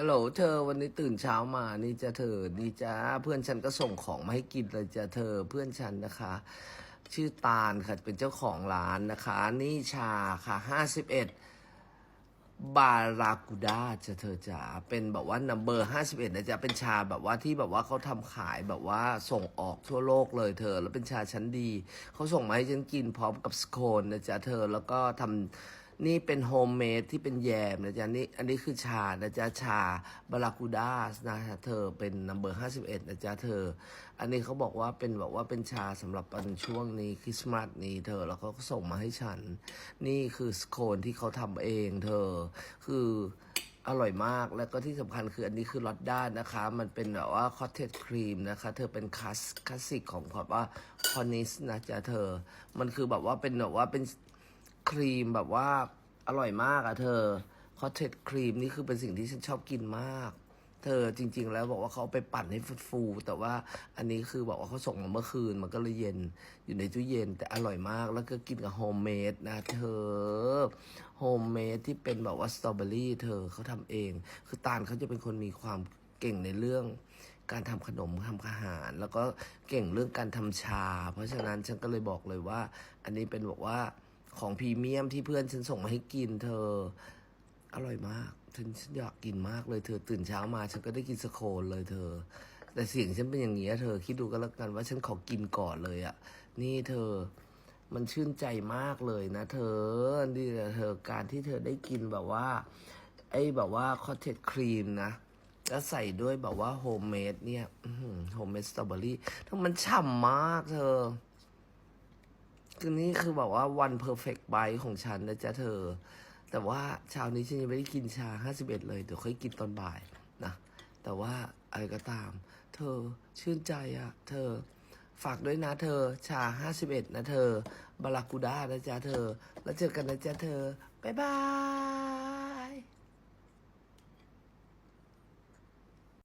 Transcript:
ฮัลโหลเธอวันนี้ตื่นเช้ามานี่จะเธอนี่จ้าเพื่อนฉันก็ส่งของมาให้กินเลยจ้ะเธอเพื่อนฉันนะคะ ชื่อตาลค่ะเป็นเจ้าของร้านนะคะ นี่ชาค่ะห้าสิบเอ็ดบารากูด้าจะเธอจ๋าเป็นแบบว่านัมเบอร์ห้าสิบเอ็ดนะจ๊ะเป็นชาแบบว่าที่แบบว่าเขาทำขายแบบว่าส่งออกทั่วโลกเลยเธอ แล้วเป็นชาชั้นดีเขาส่งมาให้ฉันกินพร้อมกับสโคนนะจ๊ะเธอแล้วก็ทำ นี่เป็นโฮมเมดที่เป็นแยมนะจ๊ะนี่อันนี้คือชานะจ๊ะชาบารากูด้านะจ๊ะเธอเป็นนัมเบอร์ห้าสิบเอ็ดนะจ๊ะเธอ อันนี้เขาบอกว่าเป็นแบบว่าเป็นชาสำหรับตอนช่วงนี้คริสต์มาสนี้เธอแล้วเขาก็ส่งมาให้ฉัน นี่คือสโคนที่เขาทำเองเธอ คืออร่อยมากแล้วก็ที่สำคัญคืออันนี้คือลอตด้านนะคะ มันเป็นแบบว่าคอตเทจครีมนะคะ เธอเป็นคลาสคลาสสิกของแบบว่าคอนิสนะจ๊ะเธอ มันคือแบบว่าเป็นแบบว่าเป็น ครีมแบบว่าอร่อยมากอะเธอคอเทจครีมนี่คือเป็นสิ่งที่ฉันชอบกินมาก เธอจริง ๆ แล้วบอกว่าเขาไปปั่นให้ฟูๆแต่ว่าอันนี้คือบอกว่าเขาส่งมาเมื่อคืน มันก็เลยเย็นอยู่ในตู้เย็น แต่อร่อยมากแล้วก็กินกับโฮมเมดนะเธอโฮมเมดที่เป็นแบบว่าสตรอเบอรี่เธอเขาทำเอง คือตาลเขาจะเป็นคนมีความเก่งในเรื่องการทำขนมทำอาหาร แล้วก็เก่งเรื่องการทำชา เพราะฉะนั้นฉันก็เลยบอกเลยว่า อันนี้เป็นบอกว่า ของพรีเมียมที่เพื่อนฉันส่งมาให้กินเธอ อร่อยมากฉันฉันอยากกินมากเลยเธอตื่นเช้ามา ฉันก็ได้กินสโคนเลยเธอ แต่เสียงฉันเป็นอย่างนี้เธอคิดดูก็แล้วกันว่าฉันขอกินก่อนเลยอะ่ะ นี่เธอมันชื่นใจมากเลยนะ เธอนี่แหละเธอการที่เธอได้กินแบบว่า ไอ้แบบว่าคอเทจครีมนะแล้วใส่ด้วยแบบว่าโฮมเมดเนี่ยโฮมเมดสตรอเบอรี่ทั้งมันฉ่ำมากเธอ นี่คือแบบว่าวันเพอร์เฟกต์ไบของฉันนะจ๊ะเธอ แต่ว่าเช้านี้ฉันยังไม่ได้กินชา 51 เลย เดี๋ยวค่อยกินตอนบ่ายนะ แต่ว่าอะไรก็ตาม เธอชื่นใจอะเธอฝากด้วยนะเธอ ชา 51 นะเธอบารากูด้านะจ๊ะเธอ แล้วเจอกันนะจ๊ะเธอ บ๊ายบาย